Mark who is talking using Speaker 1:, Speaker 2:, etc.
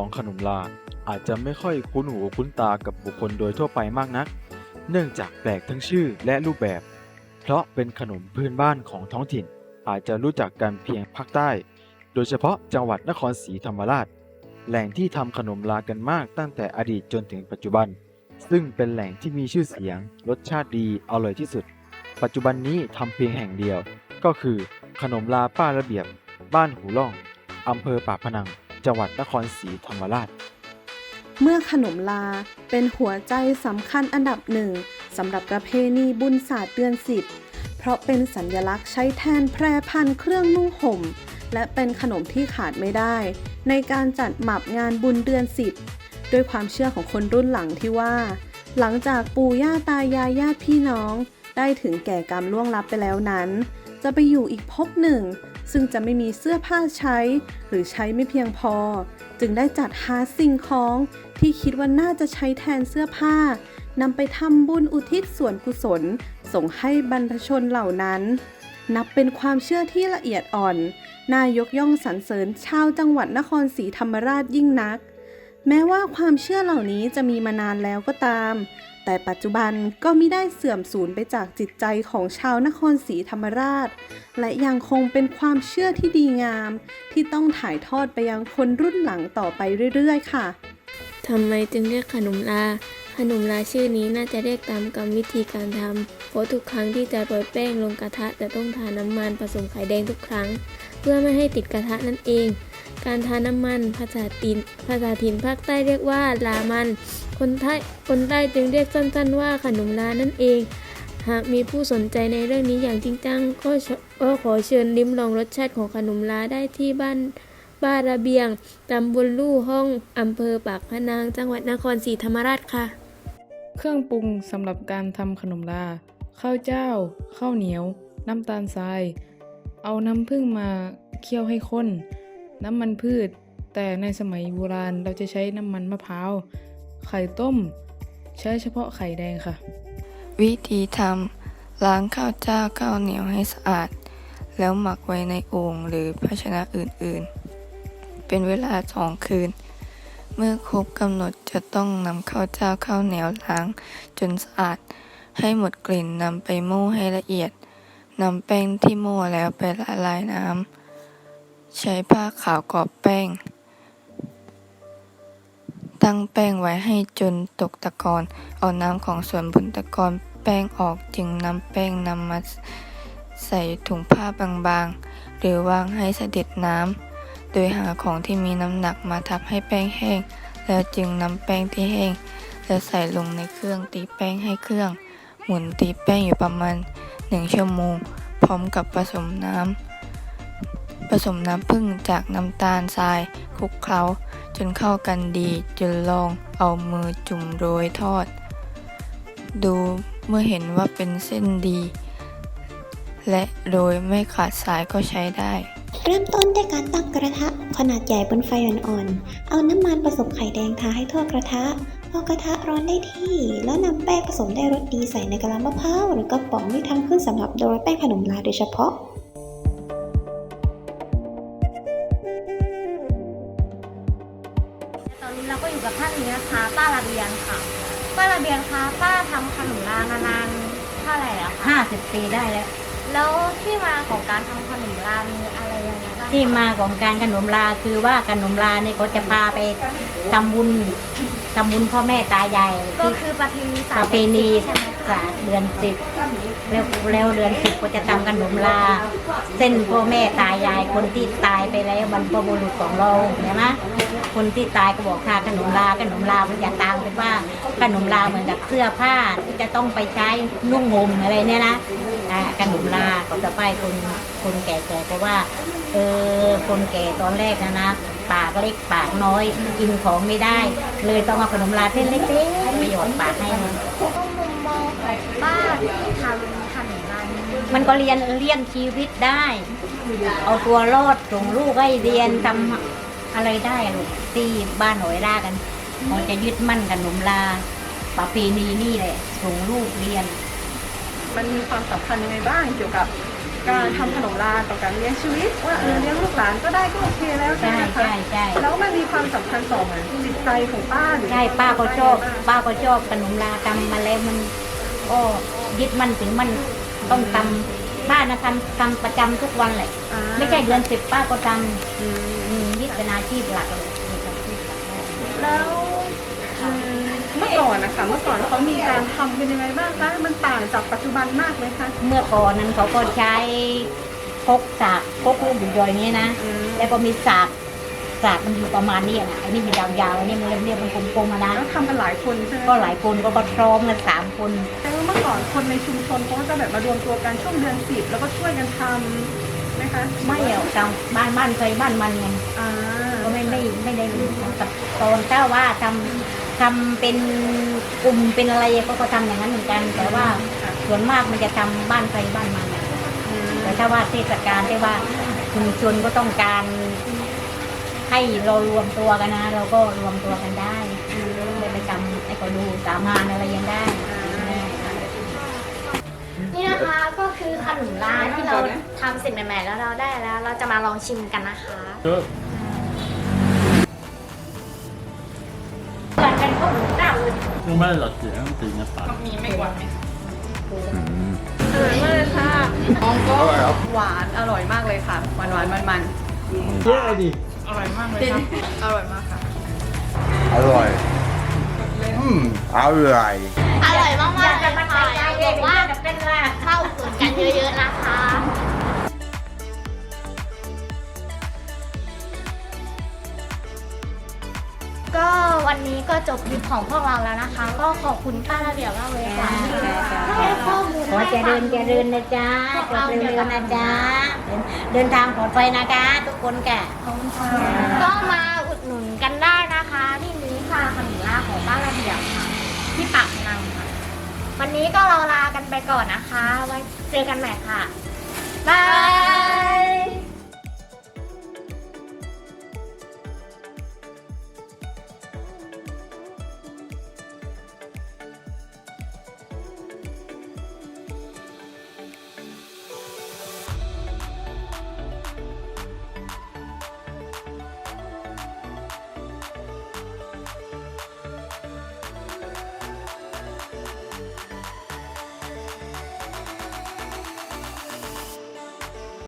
Speaker 1: ข
Speaker 2: องขนมลา อาจจะไม่ค่อยคุ้นหูคุ้นตากับบุคคลโดยทั่วไปมากนัก เนื่องจากแปลกทั้งชื่อและรูปแบบ เพราะเป็นขนมพื้นบ้านของท้องถิ่น อาจจะรู้จักกันเพียงภาคใต้ โดยเฉพาะจังหวัดนครศรีธรรมราช แหล่งที่ทำขนมลากันมากตั้งแต่อดีตจนถึงปัจจุบัน ซึ่งเป็นแหล่งที่มีชื่อเสียง รสชาติดีอร่อยที่สุด ปัจจุบันนี้ทำเพียงแห่งเดียว ก็คือขนมลาป้าระเบียบ บ้านหูล่องอำเภอปากพนัง จังหวัดนครศรีธรรมราช
Speaker 3: เมื่อขนมลาเป็นหัวใจสำคัญอันดับหนึ่งสำหรับประเพณีบุญศาสตร์เดือนสิบเพราะเป็นสัญลักษณ์ใช้แทนแพร่พันเครื่องนุ่งห่ม และเป็นขนมที่ขาดไม่ได้ ในการจัดหมับงานบุญเดือนสิบด้วยความเชื่อของคนรุ่นหลังที่ว่า หลังจากปู่ย่าตายายญาติพี่น้อง ได้ถึงแก่กรรมล่วงลับไปแล้วนั้น จะไปอยู่อีกภพหนึ่ง ซึ่งจะไม่มีเสื้อผ้าใช้ หรือใช้ไม่เพียงพอ จึงได้จัดหาสิ่งของที่คิดว่าน่าจะใช้แทนเสื้อผ้านำไปทำบุญอุทิศส่วนกุศล ส่งให้บรรพชนเหล่านั้น นับเป็นความเชื่อที่ละเอียดอ่อน น่ายกย่องสรรเสริญชาวจังหวัดนครศรีธรรมราชยิ่งนัก แม้ว่าความเชื่อเหล่านี้จะมีมานานแล้วก็ตาม แต่ปัจจุบันก็มิได้เสื่อมสูญไปจากจิตใจของชาวนครศรีธรรมราช และยังคงเป็นความเชื่อที่ดีงาม ที่ต้องถ่ายทอดไปยังคนรุ่นหลังต่อไปเรื่อยๆ ค่ะ
Speaker 4: ทำไมจึงเรียกขนมลา ขนมลาชื่อนี้น่าจะเรียกตามกรรมวิธีการทำเพราะทุกครั้งที่จะโรยแป้งลงกระทะจะต้องทาน้ำมันผสมไข่แดงทุกครั้ง เพื่อไม่ให้ติดกระทะนั่นเอง การทาน้ำมันภาษาตินภาษาถิ่นภาคใต้เรียกว่าลามัน คนไทยคนใต้จึงเรียกสั้นๆ ว่าขนมลานั่นเอง หากมีผู้สนใจในเรื่องนี้อย่างจริงจังก็ก็ขอเชิญลิ้มลองรสชาติของขนมลาได้ที่บ้านบ้านระเบียงตำบลลู่ห้องอำเภอปากพนังจังหวัดนครศรีธรรมราชค่ะ
Speaker 5: เครื่องปรุงสำหรับการทำขนมลา ข้าวเจ้า ข้าวเหนียว น้ำตาลทราย เอาน้ำผึ้งมาเคี่ยวให้ข้น น้ำมันพืช แต่ในสมัยโบราณเราจะใช้น้ำมันมะพร้าว ไข่ต้ม ใช้เฉพาะไข่แดงค่ะ
Speaker 6: วิธีทำล้างข้าวเจ้าข้าวเหนียวให้สะอาด แล้วหมักไว้ในโอ่งหรือภาชนะอื่นๆ เป็นเวลาสองคืน เมื่อครบกำหนดจะต้องนำข้าวเจ้าข้าวเหนียวล้างจนสะอาด ให้หมดกลิ่นนำไปโม่ให้ละเอียดนำแป้งที่โม่แล้วไปละลายน้ำใช้ผ้าขาวกรอบแป้ง ตั้งแป้งไว้ให้จนตกตะกอนเอาน้ำของส่วนบนตะกอนแป้งออกจึงนำแป้งนำมาใส่ถุงผ้าบางๆ หรือวางให้เสด็จน้ำ โดยหาของที่มีน้ำหนักมาทับให้แป้งแห้ง แล้วจึงนำแป้งที่แห้ง แล้วใส่ลงในเครื่องตีแป้งให้เครื่อง หมุนตีแป้งอยู่ประมาณ 1 ชั่วโมง พร้อมกับผสมน้ำผสมน้ำผึ้งจากน้ำตาลทรายคลุกเคล้า นเข้ากันดีจนลองเอามือจุ่มโรยทอด ดูเมื่อเห็นว่าเป็นเส้นดี และโรยไม่ขาดสายก็ใช้ได้
Speaker 7: เริ่มต้นด้วยการตั้งกระทะขนาดใหญ่บนไฟอ่อนๆ เอาน้ำมันผสมไข่แดงทาให้ทั่วกระทะพอกระทะร้อนได้ที่ แล้วนำแป้งผสมได้รสดีใส่ในกะลามะพร้าวหรือกระป๋องที่ทำขึ้นสำหรับโรยแป้งขนมลาโดยเฉพาะ
Speaker 1: ป้าระเบียงค่ะ ป้าระเบียงคะป้าทำขนมลามานานเท่าไหร่อะคะ
Speaker 8: ห้าสิบปีได้แล้ว
Speaker 1: แล้วที่มาของการทำขนมลามีอะไรยังไงบ้าง
Speaker 8: ที่มาของการขนมลาคือว่าขนมลาเนี่ยเขาจะพาไปทำบุญทำบุญพ่อแม่ตายาย
Speaker 1: ก็
Speaker 8: ที่
Speaker 1: คือประเพณี
Speaker 8: ป
Speaker 1: สาย
Speaker 8: ระเพณี
Speaker 1: ใช่ไหมคะ
Speaker 8: ศาสตร์เดือนสิบแล้วแล้วเดือนสิบก็จะทำขนมลา เส้นพ่อแม่ตายายคนที่ตายไปแล้วบรรพบุรุษของเราเห็นไหมคนที่ตายก็บอกทาขนมลาขนมลามันจะตามเป็นว่าขนมลาเหมือนกับเสื้อผ้าที่จะต้องไปใช้นุ่งห่มอะไรเนี่ยนะ อ่าขนมลาเขาจะไปคนคนแก่ๆเพราะว่าเออคนแก่ตอนแรกนะนะปากเล็กปากน้อยกินของไม่ได้ เลยต้องเอาขนมลาเส้นเล็กๆไปหยอดปากให้มัน
Speaker 1: ก็มุมมองของป้าที่ทำขนมลานี้
Speaker 8: มันก็เรียนเลี้ยงชีวิตได้ เอาตัวรอดส่งลูกให้เรียนทำอะไรได้ลูกที่บ้านหอยรากันเขาจะยึดมั่นขนมลาประเพณีนี่แหละส่งลูกเรียน
Speaker 9: มันมีความสำคัญยังไงบ้างเกี่ยวกับการทำขนมลาต่อการเลี้ยงชีวิต ว่าเออเลี้ยงลูกหลานก็ได้ก็โอเคแล้วใช่
Speaker 8: ใช่
Speaker 9: ไหมคะ
Speaker 8: ใช่ใช่
Speaker 9: แล้วมันมีความสำคัญต่อเหมือนจิตใจของป้าหรือ
Speaker 8: ใช่ป้าก็ชอบ ป้าก็ชอบขนมลาทำมาแล้วมันก็ยึดมั่นถึงมันต้องทำป้านะทำทำประจำทุกวันแหละ
Speaker 9: อ่า
Speaker 8: ไม่ใช่เดือนสิบป้าก็ท
Speaker 9: อืมำ
Speaker 8: อืมนี่เป็นอาชีพหลักเลยเป็นอาชีพหลักเลย
Speaker 9: แล้วอืมเมื่ อก่อนนะคะเมื่อก่อนเขามีการทำเป็นยังไงบ้างคะมันต่างจากปัจจุบันมากไหมคะ
Speaker 8: เมื่อก่อนนั้นเขาก็ใช้พกสากพกลูกอยู่ย่อยๆนี้นะ
Speaker 9: อืม
Speaker 8: แล้วก็มีสากสากมันอยู่ประมาณนี้นะไอ้นี่มันยาวๆอันนี้มันเรียบๆมันกลมๆอะนะ
Speaker 9: แล้วทำกันหลายคนใช่ไหม
Speaker 8: ก็หลายคนก็มาพร้อมกันสามคน
Speaker 9: แต่ว่าเมื่อก่อนคนในชุมชนเขาก็จะแบบมารวมตัวกันช่วงเดือนสิบแล้วก็ช่วยกันทำไหมคะ
Speaker 8: ไม่เอาตามบ้านบ้านใครบ้านมันไง
Speaker 9: อ่า
Speaker 8: ก็ไม่ไม่ไม่ได้กับตอนถ้าว่าทำ ทำเป็นกลุ่มเป็นอะไรก็ก็ทำอย่างนั้นเหมือนกัน แต่ว่าส่วนมากมันจะทำบ้านใครบ้านมันอะแต่ถ้าว่าเทศกาลที่ว่าชุมชนก็ต้องการให้เรารวมตัวกันนะ เราก็รวมตัวกันได้ได้ไปทำไอ้ก็ดูสามานอะไรยังได้
Speaker 1: นี่นะคะก็คือขนมลาที่เราทำเสร็จใหม่ๆ แล้วเราได้แล้ว เราจะมาลองชิมกันนะคะ
Speaker 8: เยัไม่ได้หลอดเสีย
Speaker 10: งตีนะป่ามีไม่หวาน
Speaker 9: อร่อยมากเลยค่ะมองก็หวานอร่อยมากเลยค่ะ หวานหวานมันมัน
Speaker 10: เยอะดิ
Speaker 9: อร่อยมากเลยค่ะอร่อยมากค่ะ
Speaker 11: อร่อย อืมอร่อย
Speaker 1: อร่อยมากๆ ลิปของพวกเราแล้วนะคะ ก็ขอบคุณป้าระเบียบมากเลยค่ะที่ให้ข้อมูล
Speaker 8: ขอเจริญเจริญนะจ๊ะขอเจริญนะจ๊ะเดินทางปลอดภัยนะคะ ทุกคนแก
Speaker 1: ก็มาอุดหนุนกันได้นะคะที่นี้ค่ะขนมลาของป้าระเบียบค่ะ ที่ปากนังค่ะ วันนี้ก็เราลากันไปก่อนนะคะ ไว้เจอกันใหม่ค่ะบาย